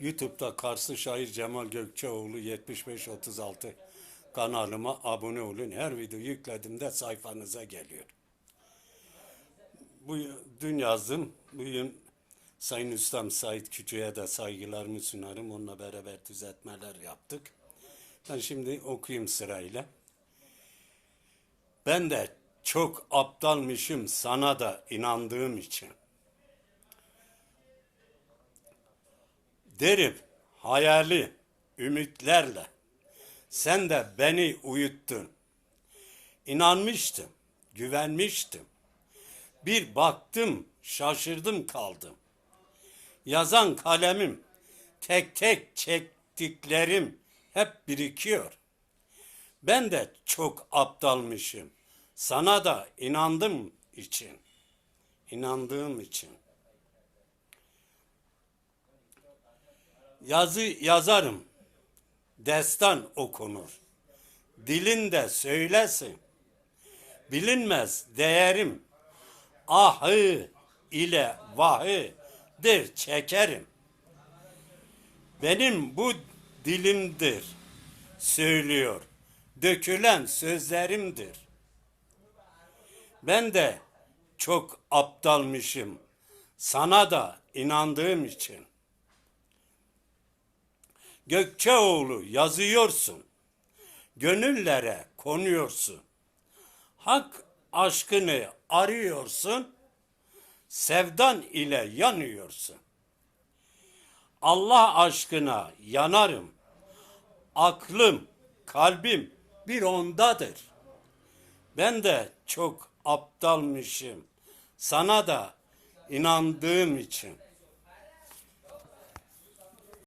YouTube'da Karslı şair Cemal Gökçeoğlu 7536 kanalıma abone olun. Her video yüklediğimde sayfanıza geliyor. Bu dün yazdım. Bugün Sayın Ustam Sait Küçük'e de saygılarımı sunarım. Onunla beraber düzeltmeler yaptık. Ben şimdi okuyayım sırayla. Ben de çok aptalmışım sana da inandığım için. Derim hayali, ümitlerle. Sen de beni uyuttun. İnanmıştım, güvenmiştim. Bir baktım, şaşırdım kaldım. Yazan kalemim, tek tek çektiklerim hep birikiyor. Ben de çok aptalmışım. Sana da inandım için. İnandığım için. Yazı yazarım. Destan okunur. Dilinde söylesin. Bilinmez değerim. Ahı ile vahı der çekerim. Benim bu dilimdir söylüyor. Dökülen sözlerimdir. Ben de çok aptalmışım. Sana da inandığım için. Gökçeoğlu yazıyorsun. Gönüllere konuyorsun. Hak aşkını arıyorsun. Sevdan ile yanıyorsun. Allah aşkına yanarım. Aklım, kalbim bir ondadır. Ben de çok aptalmışım. Sana da inandığım için.